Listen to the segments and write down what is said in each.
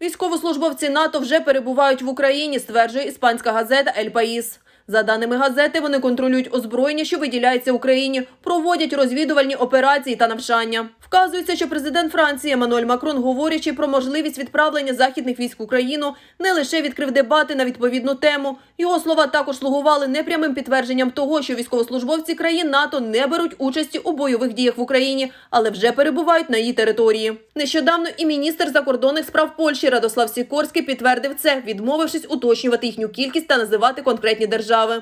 Військовослужбовці НАТО вже перебувають в Україні, стверджує іспанська газета «Ель Паїс». За даними газети, вони контролюють озброєння, що виділяється Україні, проводять розвідувальні операції та навчання. Вказується, що президент Франції Еммануель Макрон, говорячи про можливість відправлення західних військ в Україну, не лише відкрив дебати на відповідну тему. Його слова також слугували непрямим підтвердженням того, що військовослужбовці країн НАТО не беруть участі у бойових діях в Україні, але вже перебувають на її території. Нещодавно і міністр закордонних справ Польщі Радослав Сікорський підтвердив це, відмовившись уточнювати їхню кількість та називати конкретні держави. പിതാവ്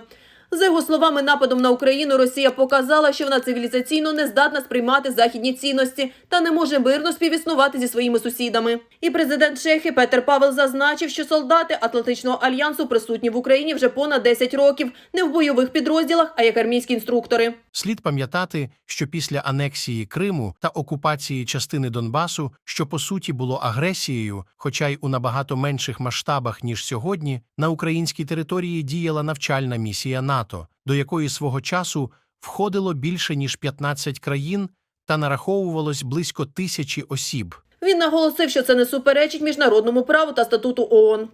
За його словами, нападом на Україну Росія показала, що вона цивілізаційно не здатна сприймати західні цінності та не може мирно співіснувати зі своїми сусідами. І президент Чехії Петер Павел зазначив, що солдати Атлантичного альянсу присутні в Україні вже понад 10 років, не в бойових підрозділах, а як армійські інструктори. Слід пам'ятати, що після анексії Криму та окупації частини Донбасу, що по суті було агресією, хоча й у набагато менших масштабах ніж сьогодні, на українській території діяла навчальна місія НАТО, до якої свого часу входило більше ніж 15 країн та нараховувалось близько тисячі осіб. Він наголосив, що це не суперечить міжнародному праву та статуту ООН.